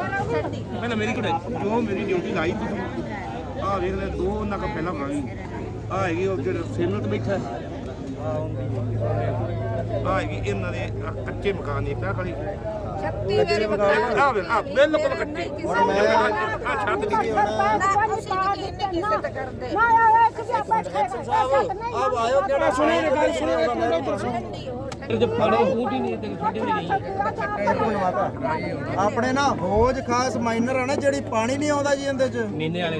ਪਹਿਲਾਂ ਮੇਰੀ ਕਢਾਈ। ਜੋ ਮੇਰੀ ਡਿਊਟੀ ਲਾਈ ਤੁਸੀਂ। ਆਹ ਵੇਖ ਲੈ ਦੋ ਉਹਨਾਂ ਕੋ ਪਹਿਲਾਂ ਕਰਾਈ ਆ ਹੈਗੀ ਉਹ ਜਿਹੜਾ ਸੇਮਤ ਬੈਠਾ ਆ ਹੈਗੀ ਇਹਨਾਂ ਦੇ ਕੱਚੇ ਮਕਾਨ ਦੀ ਪਿਆ ਖਾਲੀ ਛੱਤੀ ਵਾਰੀ ਬਤਾ ਆ ਵੇ ਆ ਬਿਲਕੁਲ ਕੱਚੇ। ਆ ਛੱਤ ਦੀ ਆਹ ਆਇਓ ਕਿਹੜਾ ਸੁਣੀ ਗੱਲ ਸੁਣੀ ਆਪਣੇ ਨਾ ਹੋਜ ਖਾਸ ਮਾਈਨਰ ਆ ਨਾ ਜਿਹੜੀ ਪਾਣੀ ਨਹੀਂ ਆਉਂਦਾ ਜੀ ਇਹਦੇ ਚ। ਮਹੀਨੇ ਵਾਲੇ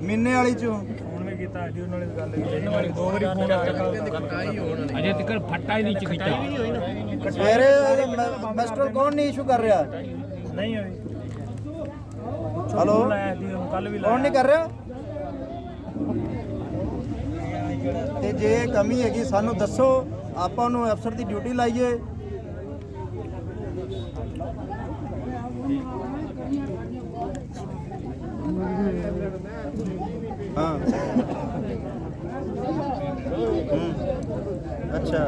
ਮਿੰਨੇ ਵਾਲੀ ਚ। ਹੁਣ ਵੀ ਕੀਤਾ ਜੀ ਉਹਨਾਂ ਨਾਲ ਗੱਲ ਕੀਤੀ ਇੱਕ ਵਾਰੀ ਦੋ ਵਾਰੀ ਫੋਨ ਆਇਆ ਅਜੇ ਤੱਕ ਫੱਟਾ ਹੀ ਨਹੀਂ ਚੁੱਕੀਤਾ ਮੇਰੇ ਮਾਸਟਰ ਕੌਣ ਨਹੀਂ ਇਸ਼ੂ ਕਰ ਰਿਹਾ? ਨਹੀਂ ਹੋਈ ਹਲੋ ਕੱਲ ਵੀ ਕੌਣ ਨਹੀਂ ਕਰ ਰਿਹਾ? ਤੇ ਜੇ ਕਮੀ ਹੈਗੀ ਸਾਨੂੰ ਦੱਸੋ। ਆਪਾਂ ਉਹਨੂੰ ਅਫਸਰ ਦੀ ਡਿਊਟੀ ਲਾਈਏ। ਹਾਂ। ਅੱਛਾ।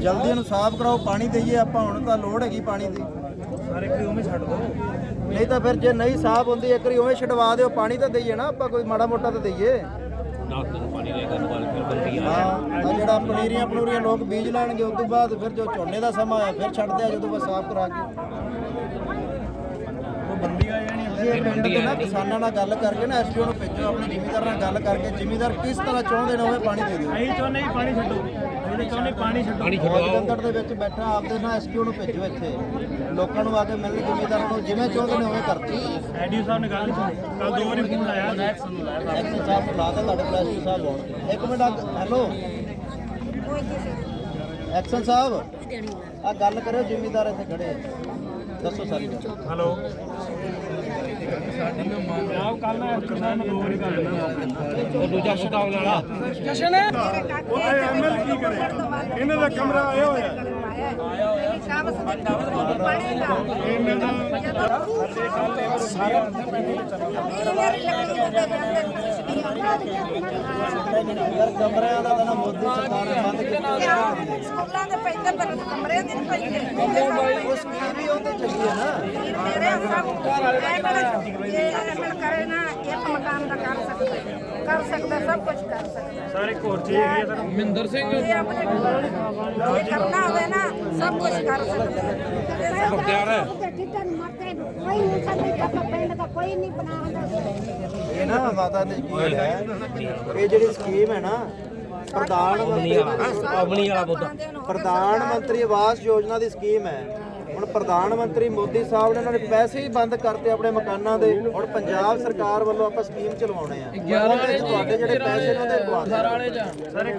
ਜਲਦੀ ਇਹਨੂੰ ਸਾਫ਼ ਕਰਾਓ ਪਾਣੀ ਦੇਈਏ ਆਪਾਂ ਹੁਣ ਤਾਂ ਲੋੜ ਹੈਗੀ ਪਾਣੀ ਦੀ। ਸਾਰੇ ਕੋਈ ਉਵੇਂ ਛੱਡ ਦੋ ਨਹੀਂ ਤਾਂ ਫਿਰ ਜੇ ਨਹੀਂ ਸਾਫ਼ ਹੁੰਦੀ ਇੱਕ ਵਾਰੀ ਉਵੇਂ ਛਡਵਾ ਦਿਓ ਪਾਣੀ ਤਾਂ ਦਈਏ ਨਾ ਆਪਾਂ ਕੋਈ ਮਾੜਾ ਮੋਟਾ ਤਾਂ ਦਈਏ। ਪਾਣੀ ਫਿਰ ਬੰਦੀ ਆ। ਹਾਂ ਆਹ ਜਿਹੜਾ ਪਨੀਰੀਆਂ ਪਨੂਰੀਆਂ ਲੋਕ ਬੀਜ ਲੈਣਗੇ ਉਸ ਤੋਂ ਬਾਅਦ ਫਿਰ ਜੋ ਝੋਨੇ ਦਾ ਸਮਾਂ ਆਇਆ ਫਿਰ ਛੱਡਦੇ ਆ ਜਦੋਂ ਬਸ ਸਾਫ਼ ਕਰਾ ਕੇ। ਉਹ ਅਸੀਂ ਇਹ ਪਿੰਡ ਦੇ ਨਾ ਕਿਸਾਨਾਂ ਨਾਲ ਗੱਲ ਕਰਕੇ ਨਾ ਐਸਟੀਓ ਨੂੰ ਭੇਜੋ ਆਪਣੇ ਜ਼ਿਮੀਂਦਾਰਾਂ ਨਾਲ ਗੱਲ ਕਰਕੇ ਜ਼ਿਮੀਂਦਾਰ ਕਿਸ ਤਰ੍ਹਾਂ ਚਾਹੁੰਦੇ ਨੇ ਉਵੇਂ ਪਾਣੀ ਦੇ ਦਿਓ। ਅਸੀਂ ਚਾਹੁੰਦੇ ਜੀ ਪਾਣੀ ਛੱਡੋ। ਅਸੀਂ ਤਾਂ ਚਾਹੁੰਦੇ ਪਾਣੀ ਛੱਡੋ। ਪਾਣੀ ਬੰਦੜ ਦੇ ਵਿੱਚ ਬੈਠਾ ਆਪਦੇ ਨਾਲ ਐਸਟੀਓ ਨੂੰ ਭੇਜੋ ਇੱਥੇ। ਲੋਕਾਂ ਨੂੰ ਆ ਕੇ ਮਿਲਣ ਜ਼ਿਮੀਂਦਾਰਾਂ ਨੂੰ ਜਿਵੇਂ ਚਾਹੁੰਦੇ ਨੇ ਉਵੇਂ ਕਰਦੇ ਐਡੀਓ ਸਾਹਿਬ ਨੇ ਗੱਲ ਨਹੀਂ ਸੁਣੀ। ਕੱਲ ਦੋ ਵਾਰੀ ਫੋਨ ਆਇਆ ਐਕਸ਼ਨ ਨੂੰ ਲਾਇਆ ਐਕਸ਼ਨ ਸਾਹਿਬ ਨੂੰ ਲਾ ਦੇ ਤੁਹਾਡੇ ਕੋਲ ਐਸਟੀਓ ਸਾਹਿਬ ਆਉਣ ਇੱਕ ਮਿੰਟ ਹੈਲੋ। ਐਕਸ਼ਨ ਸਾਹਿਬ ਆ ਗੱਲ ਕਰਿਓ ਜ਼ਿਮੀਂਦਾਰ ਇੱਥੇ ਖੜੇ। ਦੱਸੋ ਸਾਰੀ ਗੱਲ। ਹਲੋ। ਆਪ ਕੱਲ ਨਾ ਦੋ ਵਾਰੀ ਕਰ ਲੈਣਾ ਉਹ ਦੂਜਾ ਮੁਕਾਬਲਾ ਵਾਲਾ ਉਹ ਐਮਐਲ ਕੀ ਕਰੇ ਇਹਨਾਂ ਦਾ ਕਮਰਾ ਆਇਆ ਹੋਇਆ ਯਾਰ ਕਮਰਿਆਂ ਦਾ ਤਾਂ ਮੋਦੀ ਸਰਕਾਰ ਬੰਦ ਕੀਤਾ ਸਕੂਲਾਂ ਦੇ ਪੈਸੇ ਪਰ ਕਮਰੇ ਦੇ ਨਹੀਂ ਪੈਸੇ ਉਹ ਸਕੀਮ ਵੀ ਉਹਦੇ ਚੱਲੀ ਹੈ ਨਾ ਮੇਰੇ ਸਭ ਐਮਲ ਜੇ ਐਮਲ ਕਰੇ ਨਾ ਇੱਕ ਮਕਾਨ ਦਾ ਕਰ ਸਕਦਾ ਹੈ। ਕਰ ਸਕਦਾ ਸਭ ਕੁਝ ਕਰ ਸਕਦਾ ਸਾਰੇ ਕੋਰ ਚ ਹੈਗੇ ਆ ਸਰ ਮਹਿੰਦਰ ਸਿੰਘ ਇਹ ਆਪਣੇ ਜੇ। ਕਰਨਾ ਹੋਵੇ ਨਾ ਸਭ ਕੁਝ ਕਰ ਸਕਦਾ ਹੈ। ਮੁਖਤਿਆਰ ਹੈ ਕੋਈ ਨਹੀਂ ਸਾਡੇ ਕੱਪ ਪਿੰਡ ਦਾ ਕੋਈ ਨਹੀਂ ਬਣਾਉਂਦਾ ਇਹ ਨਾ ਮਾਤਾ ਦੀ ਕੀ ਹੈ ਇਹ ਜਿਹੜੀ ਸਕੀਮ ਹੈ ਨਾ ਪ੍ਰਧਾਨ ਮੰਤਰੀ ਆਪਣੀ ਵਾਲਾ ਬੁੱਧ ਪ੍ਰਧਾਨ ਮੰਤਰੀ ਆਵਾਸ ਯੋਜਨਾ ਦੀ ਸਕੀਮ ਹੈ। ਹੁਣ ਪ੍ਰਧਾਨ ਮੰਤਰੀ ਮੋਦੀ ਸਾਹਿਬ ਨੇ ਉਹਨਾਂ ਨੇ ਪੈਸੇ ਹੀ ਬੰਦ ਕਰਤੇ ਆਪਣੇ ਮਕਾਨਾਂ ਦੇ। ਹੁਣ ਪੰਜਾਬ ਸਰਕਾਰ ਵੱਲੋਂ ਆਪਾਂ ਸਕੀਮ ਚਲਵਾਉਣੇ ਆ। ਤੁਹਾਡੇ ਜਿਹੜੇ ਪੈਸੇ ਨੇ ਉਹਦੇ ਪਵਾ ਦਿਓ। ਸਰ ਇੱਕ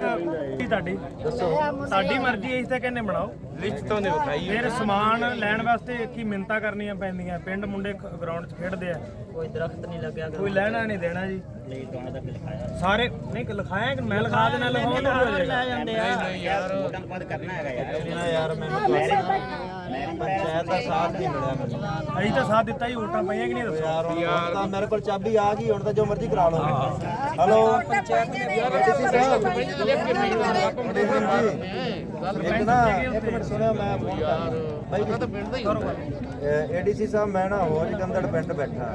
ਕੀ ਤੁਹਾਡੀ। ਦੱਸੋ। ਤੁਹਾਡੀ ਮਰਜ਼ੀ ਇਸ ਤੇ ਕਹਿੰਨੇ ਬਣਾਓ। ਲਿਖਤ ਤੋਂ ਨੇ ਵਿਖਾਈ। ਫਿਰ ਸਮਾਨ ਲੈਣ ਵਾਸਤੇ ਕੀ ਮਿੰਤਾ ਕਰਨੀਆਂ ਪੈਂਦੀਆਂ? ਪਿੰਡ ਮੁੰਡੇ ਗਰਾਊਂਡ 'ਚ ਖੇਡਦੇ ਆ। ਕੋਈ ਦਰਖਤ ਨਹੀਂ ਲੱਗਿਆ ਕੋਈ ਲੈਣਾ ਨਹੀਂ ਦੇਣਾ ਜੀ। ਨਹੀਂ ਦੋਣਾ ਤੱਕ ਲਿਖਾਇਆ। ਸਾਰੇ ਨਹੀਂ ਕਿ ਲਿਖਾਇਆ ਕਿ ਮੈਂ ਲਿਖਾ ਦੇਣਾ ਲਗਾਉਣ ਨੂੰ ਹੋ ਜਾਏਗਾ। ਨਾ ਯਾਰ ਮੈਨੂੰ ਪੰਚਾਇਤ ਦਾ ਸਾਥ ਨਹੀਂ ਮਿਲਿਆ ਮੈਨੂੰ। ਅਸੀਂ ਤਾਂ ਸਾਥ ਦਿੱਤਾ ਹੀ ਵੋਟਾਂ ਪਈਆਂ ਕਿ ਨਹੀਂ ਦੱਸੋ? ਯਾਰ ਹੁਣ ਤਾਂ ਮੇਰੇ ਕੋਲ ਚਾਬੀ ਆ ਗਈ ਹੁਣ ਤਾਂ ਜੋ ਮਰਜ਼ੀ ਕਰਾ ਲਓ। ਹਲੋ? ਪੰਚਾਇਤ ਇੱਕ ਨਾ ਇੱਕ ਮਿੰਟ ਸੁਣਿਓ ਮੈਂ ਫੋਨ ਕਰ ਬਾਈ ਤਾਂ ਪਿੰਡ ਦਾ ਹੀ ਏਡੀਸੀ ਸਾਹਿਬ ਮੈਂ ਨਾ ਹੋਜ ਕੰਦੜ ਪਿੰਡ ਬੈਠਾ।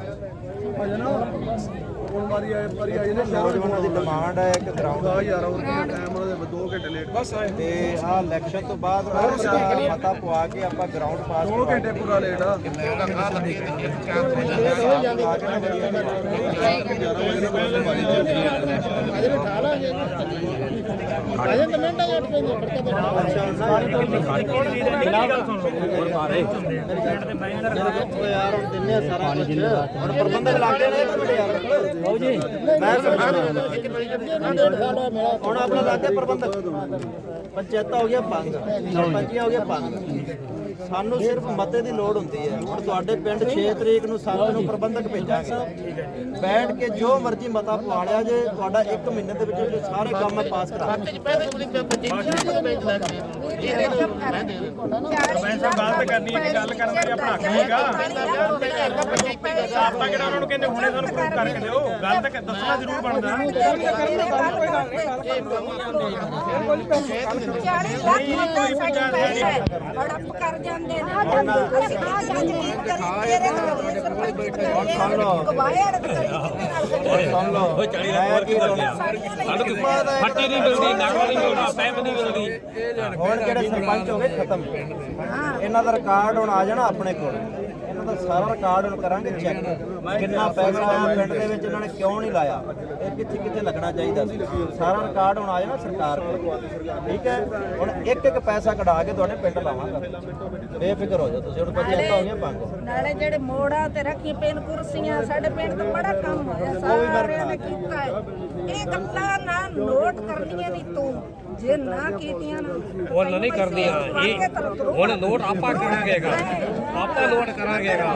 ਵਾਰੀ ਆਏ ਵਾਰੀ ਆਏ ਨੇ ਨੌਜਵਾਨਾਂ ਦੀ ਡਿਮਾਂਡ ਹੈ ਇੱਕ ਗਰਾਊਂਡ ਯਾਰ ਉਹ ਟਾਈਮ ਉਹਨਾਂ ਦੇ 2 ਘੰਟੇ ਲੇਟ ਬਸ ਆਏ। ਤੇ ਆਹ ਇਲੈਕਸ਼ਨ ਤੋਂ ਬਾਅਦ ਉਹਦਾ ਮਤਾ ਪਵਾ ਕੇ ਆਪਾਂ ਗਰਾਊਂਡ ਪਾਸ 2 ਘੰਟੇ ਪੂਰਾ ਲੇਟ ਆ ਕੋਣ ਦੀ ਗੱਲ ਸੁਣ ਲਓ ਮਾਰੇ ਪਿੰਡ ਦੇ ਮੈਂਬਰ ਓ ਯਾਰ ਹੁਣ ਦਿੰਨੇ ਆ। ਸਾਰਾ ਕੁਝ ਹੁਣ ਪ੍ਰਬੰਧਕ ਲੱਗੇ ਨੇ ਯਾਰ ਜੀ। ਮੈਂ ਹੁਣ ਆਪਣਾ ਲੱਗੇ ਪ੍ਰਬੰਧਕ। ਪੰਚਾਇਤਾਂ ਹੋ ਗਿਆ ਬੰਦ। ਸਰਪੰਚੀਆਂ ਹੋ ਗਿਆ ਬੰਦ। ਸਾਨੂੰ ਸਿਰਫ ਮਤੇ ਦੀ ਲੋੜ ਹੁੰਦੀ ਹੈ। ਹੁਣ ਤੁਹਾਡੇ ਪਿੰਡ 6 ਤਰੀਕ ਨੂੰ ਸੱਤ ਨੂੰ ਪ੍ਰਬੰਧਕ ਭੇਜਾਂਗੇ। ਬੈਠ ਕੇ ਜੋ ਮਰਜ਼ੀ ਮਤਾ ਪਵਾ ਲਿਆ ਜੇ ਤੁਹਾਡਾ 1 ਮਹੀਨੇ ਦੇ ਵਿੱਚ ਵਿੱਚ ਸਾਰੇ ਕੰਮ ਮੈਂ ਪਾਸ ਕਰਾ ਮੈਂ ਸਭ ਗਲਤ ਕਰਨੀ ਹੈ ਕਿ ਗੱਲ ਕਰਨ ਦਾ ਆਪਣਾ ਹੱਕ ਨਹੀਂਗਾ ਆਪਾਂ ਕਿਹੜਾ ਉਹਨਾਂ ਨੂੰ ਕਹਿੰਦੇ ਹੁਣੇ ਤੁਹਾਨੂੰ ਪ੍ਰੂਫ ਕਰਕੇ ਦਿਓ। ਗੱਲ ਤਾਂ ਦੱਸਣਾ ਜ਼ਰੂਰ ਬਣਦਾ ਚਾਲੀ ਲੱਖ ਬੰਦਾ ਸਾਡੇ ਕੋਲ ਹੈ। ਹੜੱਪ ਕਰ ਜਾ ਜਾਂਦੇ ਨੇ। ਅਸੀਂ ਆ ਜਾਂਦੇ ਤੇਰੇ ਨਾਲ ਸਰਪੰਚ ਹੁਣ ਸੁਣ ਲਓ ਗਵਾਇਆ ਕਰੀ ਕਿੰਨੇ ਨਾਲ ਹੁਣ ਸੁਣ ਲਓ ਉਹ 40 ਦਾ ਮੈਂ ਕੀ ਬੋਲ ਤੁਹਾਨੂੰ ਫੱਟੀ ਨਹੀਂ ਮਿਲਦੀ ਨਗ ਨਹੀਂ ਮਿਲਦਾ ਪੈਪ ਨਹੀਂ ਮਿਲਦੀ। ਹੁਣ ਜਿਹੜੇ ਸਰਪੰਚ ਹੋ ਗਏ ਖਤਮ ਇਹਨਾਂ ਦਾ ਰਿਕਾਰਡ ਹੁਣ ਆ ਜਾਣਾ ਆਪਣੇ ਕੋਲ। ਇਹਨਾਂ ਦਾ ਸਾਰਾ ਰਿਕਾਰਡ ਕਰਾਂਗੇ ਚੈੱਕ ਕਿੰਨਾ ਪੈਸਾ ਆਇਆ ਪਿੰਡ ਦੇ ਵਿੱਚ ਇਹਨਾਂ ਨੇ ਕਿਉਂ ਨਹੀਂ ਲਾਇਆ? ਇਹ ਕਿੱਥੇ ਕਿੱਥੇ ਲੱਗਣਾ ਚਾਹੀਦਾ ਸੀ? ਸਾਰਾ ਰਿਕਾਰਡ ਹੁਣ ਆ ਜਾਣਾ ਸਰਕਾਰ ਕੋਲ। ਠੀਕ ਹੈ? ਹੁਣ ਇੱਕ ਇੱਕ ਪੈਸਾ ਕਢਾ ਕੇ ਤੁਹਾਡੇ ਪਿੰਡ ਲਾਵਾਂਗਾ। ਬੇਫਿਕਰ ਹੋ ਜਾਓ ਤੁਸੀਂ ਹੁਣ ਪੰਚਾਇਤਾਂ ਹੋ ਗਈਆਂ ਪੰਜ ਨਾਲੇ ਜਿਹੜੇ ਮੋੜਾ ਤੇ ਰੱਖੀ ਪੈਨ ਕੁਰਸੀਆਂ ਸਾਡੇ ਪਿੰਡ ਤੋਂ ਬੜਾ ਕੰਮ ਹੋਇਆ ਸਾਰਿਆਂ ਨੇ ਕੀਤਾ ਹੈ। ਇਹ ਗੱਲਾਂ ਨਾ ਨੋਟ ਕਰਨੀਆਂ ਨਹੀਂ ਤੂੰ। ਜੇ ਨਾ ਕੀਤੀਆਂ ਨਾ ਉਹ ਨਹੀਂ ਕਰਦੀਆਂ। ਇਹ ਹੁਣ ਨੋਟ ਆਪਾਂ ਕਰਾਂਗੇਗਾ ਆਪਾਂ ਨੋਟ ਕਰਾਂਗੇਗਾ।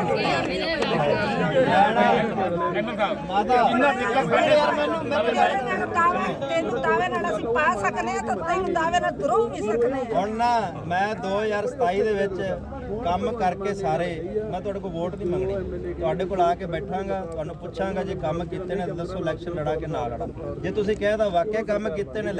ਮਾਤਾ ਯਾਰ ਮੈਨੂੰ ਮੈਨੂੰ ਦਾਵਾ ਤੈਨੂੰ ਦਾਵੇ ਨਾਲ ਅਸੀਂ ਪਾ ਸਕਨੇ ਆ ਤਾਂ ਤੈਨੂੰ ਦਾਵੇ ਨਾਲ ਦਰੋ ਵੀ ਸਕਨੇ ਆ। ਹੁਣ ਨਾ ਮੈਂ 2027 ਦੇ ਵਿੱਚ ਕੰਮ ਕਰਕੇ ਸਾਰੇ ਮੈਂ ਤੁਹਾਡੇ ਕੋਲ ਵੋਟ ਨਹੀਂ ਮੰਗਣੀ। ਤੁਹਾਡੇ ਕੋਲ ਆ ਕੇ ਬੈਠਾਂਗਾ ਤੁਹਾਨੂੰ ਪੁੱਛਾਂਗਾ ਜੇ ਕੰਮ ਕੀਤੇ ਨੇ ਤਾਂ ਦੱਸੋ ਇਲੈਕਸ਼ਨ ਲੜਾ ਕੇ ਨਾ ਲੜਾ। ਜੇ ਤੁਸੀਂ ਕਹਿਦਾ ਵਾਕਿਆ ਕੰਮ ਕੀਤੇ ਨੇ